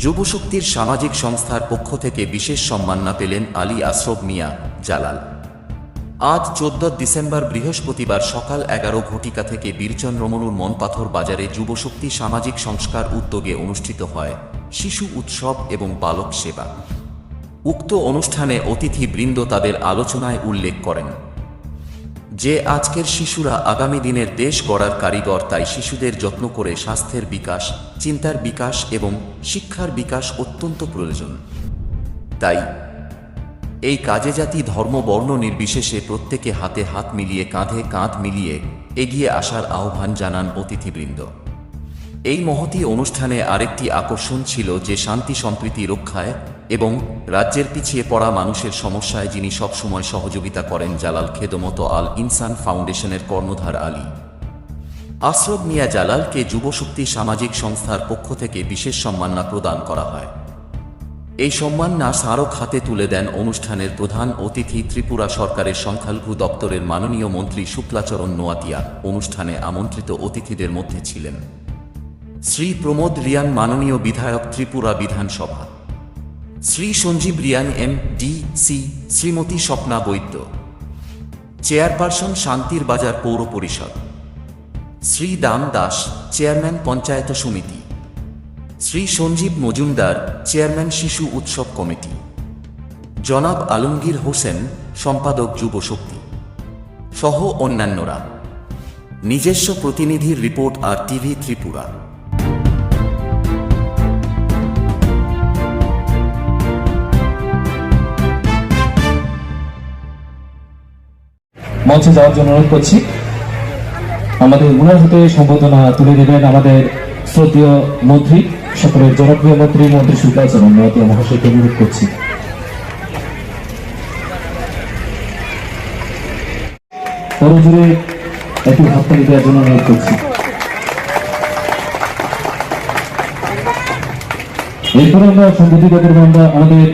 যুবশক্তির সামাজিক সংস্থার পক্ষ থেকে বিশেষ সম্মাননা পেলেন আলী আশরফ মিয়া জালাল। আজ চোদ্দ ডিসেম্বর বৃহস্পতিবার সকাল এগারো ঘটিকা থেকে বীরচন রমনুর মনপাথর বাজারে যুবশক্তি সামাজিক সংস্কার উদ্যোগে অনুষ্ঠিত হয় শিশু উৎসব এবং বালক সেবা। উক্ত অনুষ্ঠানে অতিথিবৃন্দ তাদের আলোচনায় উল্লেখ করেন। যে আজকের শিশুরা আগামী দিনের দেশ গড়ার কারিগর, তাই শিশুদের যত্ন করে স্বাস্থ্যের বিকাশ, চিন্তার বিকাশ এবং শিক্ষার বিকাশ অত্যন্ত প্রয়োজন। তাই এই কাজে জাতি ধর্ম, বর্ণ নির্বিশেষে প্রত্যেকে হাতে হাত মিলিয়ে, কাঁধে কাঁধ মিলিয়ে এগিয়ে আসার আহ্বান জানান অতিথিবৃন্দ। এই মহতী অনুষ্ঠানে আরেকটি আকর্ষণ ছিল যে শান্তি সম্প্রীতি রক্ষায় এবং রাজ্যের পিছিয়ে পড়া মানুষের সমস্যায় যিনি সবসময় সহযোগিতা করেন জালাল খেদমত আল ইনসান ফাউন্ডেশনের কর্ণধার আলী। আশরফ মিয়া জালালকে যুবশক্তি সামাজিক সংস্থার পক্ষ থেকে বিশেষ সম্মাননা প্রদান করা হয়। এই সম্মাননা স্মারক হাতে তুলে দেন অনুষ্ঠানের প্রধান অতিথি ত্রিপুরা সরকারের সংখ্যালঘু দপ্তরের মাননীয় মন্ত্রী শুক্লাচরণ নোয়াতিয়া অনুষ্ঠানে আমন্ত্রিত অতিথিদের মধ্যে ছিলেন। শ্রী প্রমোদ রিয়ান মাননীয় বিধায়ক ত্রিপুরা বিধানসভা। Shri Sanjib Riyan M D C Shrimati Swapna Baidya, chairperson শান্তির বাজার পৌর পরিষদ, শ্রী দাম দাস, চেয়ারম্যান পঞ্চায়েত সমিতি, শ্রী সঞ্জীব মজুমদার, চেয়ারম্যান শিশু উৎসব কমিটি, জনাব আলমগীর হোসেন, সম্পাদক যুবশক্তি সহ অন্যান্যরা। নিজস্ব প্রতিনিধির রিপোর্ট আর টিভি ত্রিপুরা। মঞ্চে যাওয়ার জন্য অনুরোধ করছি। আমাদের উনার হাতে সম্বোধনা তুলে দেবেন আমাদের শ্রদ্ধেয় মন্ত্রী, সকলের জনপ্রিয় মন্ত্রী মন্ত্রী শুক্লাচরণ নোয়াতিয়া মহাশয়কে অনুরোধ করছি। পরজুড়ে একটু হাততালি দেওয়ার জন্য অনুরোধ করছি। এরপরে আমরা সংগীতিকাদের আমরা আমাদের